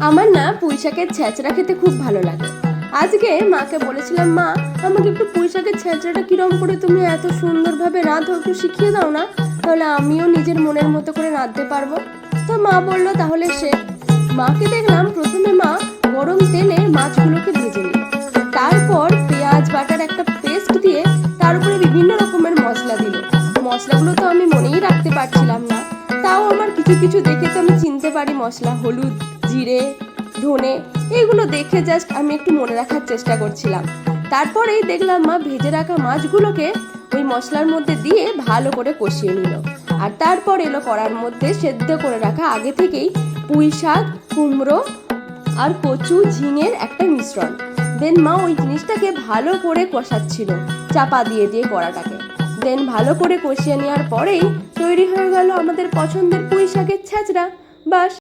আমার না পুঁই শাকের ছেঁচড়া খেতে খুব ভালো লাগে। আজকে মাকে বলেছিলাম, মা, আমাকে একটু পুঁই শাকের ছেঁচড়াটা কিরম করে তুমি এত সুন্দরভাবে রাঁধো, একটু শিখিয়ে দাও না, তাহলে আমিও নিজের মনের মতো করে রাঁধতে পারব। তো মা বলল, তাহলে সে মাকে দেখলাম, প্রথমে মা গরম তেলে মাছগুলোকে ভেজে নিল। তারপর পেঁয়াজ বাটার একটা পেস্ট দিয়ে তার উপরে বিভিন্ন রকমের মশলা দিল। মশলাগুলো তো আমি মনেই রাখতে পারছিলাম না। কিছু কিছু দেখে তো আমি চিনতে পারি, মশলা, হলুদ, জিরে, ধনে, এগুলো দেখে জাস্ট আমি একটু মনে রাখার চেষ্টা করছিলাম। তারপরেই দেখলাম মা ভেজে রাখা মাছগুলোকে ওই মশলার মধ্যে দিয়ে ভালো করে কষিয়ে নিল। আর তারপর এলো কড়ার মধ্যে সেদ্ধ করে রাখা আগে থেকেই পুঁই শাক, কুমড়ো আর কচু, ঝিঙের একটা মিশ্রণ। দেন মা ওই জিনিসটাকে ভালো করে কষাচ্ছিল, চাপা দিয়ে দিয়ে কড়াটাকে। দেন ভালো করে কষিয়ে নেওয়ার পরেই তৈরি হয়ে গেল আমাদের পছন্দের পুঁই শাকের ছ্যাঁচড়া বাস